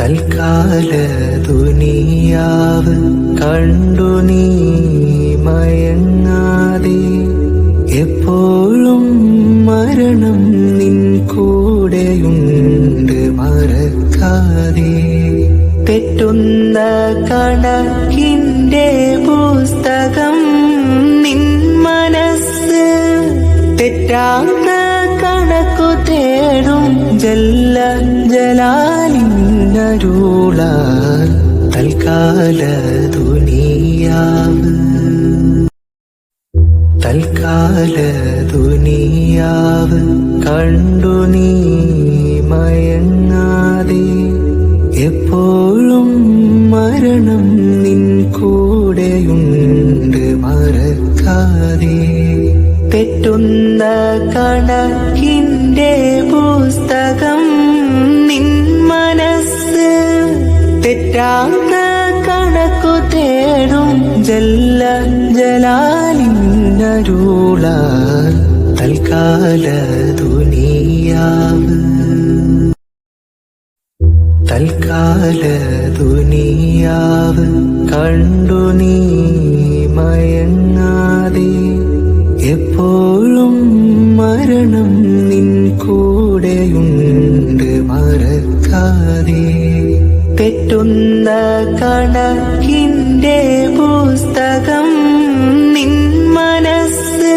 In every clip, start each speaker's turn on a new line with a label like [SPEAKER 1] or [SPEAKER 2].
[SPEAKER 1] തൽക്കാല ദുനിയാവ് കണ്ടു നീ മയങ്ങാതെ. എപ്പോഴും മരണം നിൻ കൂടെയുണ്ട് മറക്കാതെ. തെറ്റുന്ന കണക്കിന്റെ പുസ്തകം നിൻ മനസ്സ്. തെറ്റാത്ത കണക്കു തേടും ജല്ല ജലാലിന്നരുളാൽ തൽക്കാല ദുനിയാവ്. തൽക്കാല ദുനിയാവ് കണ്ടു നീ മയങ്ങാതെ. എപ്പോഴും മരണം നിൻ കൂടെയുണ്ട് മറക്കാതെ. തെറ്റുന്ന കണക്കിന്റെ പുസ്തകം തെറ്റാത്ത കണക്കു തേടും ജല്ല ജലാലിന്നരുളാൽ തൽക്കാല ദുനിയാവ്. തൽക്കാല ദുനിയാവ് കണ്ടു നീ മയങ്ങാതെ. എപ്പോഴും മരണം നിൻ കൂടെയുണ്ട് മറക്കാതെ. തെറ്റുന്ന കണക്കിന്റെ പുസ്തകം നിൻ മനസ്സ്.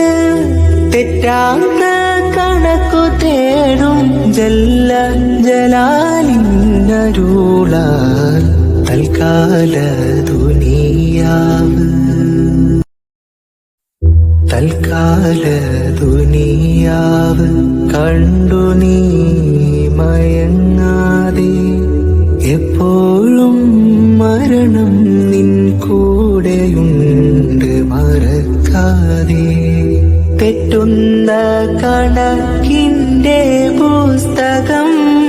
[SPEAKER 1] തെറ്റാത്ത കണക്കു തേടും ജല്ല ജലാലിന്നരുളാൽ തൽക്കാല ദുനിയാവ്. തൽക്കാല ദുനിയാവ് കണ്ടു നീ എപ്പോഴും മരണം നിൻ കൂടെയുണ്ട് മറക്കാതെ. തെറ്റുന്ന കണ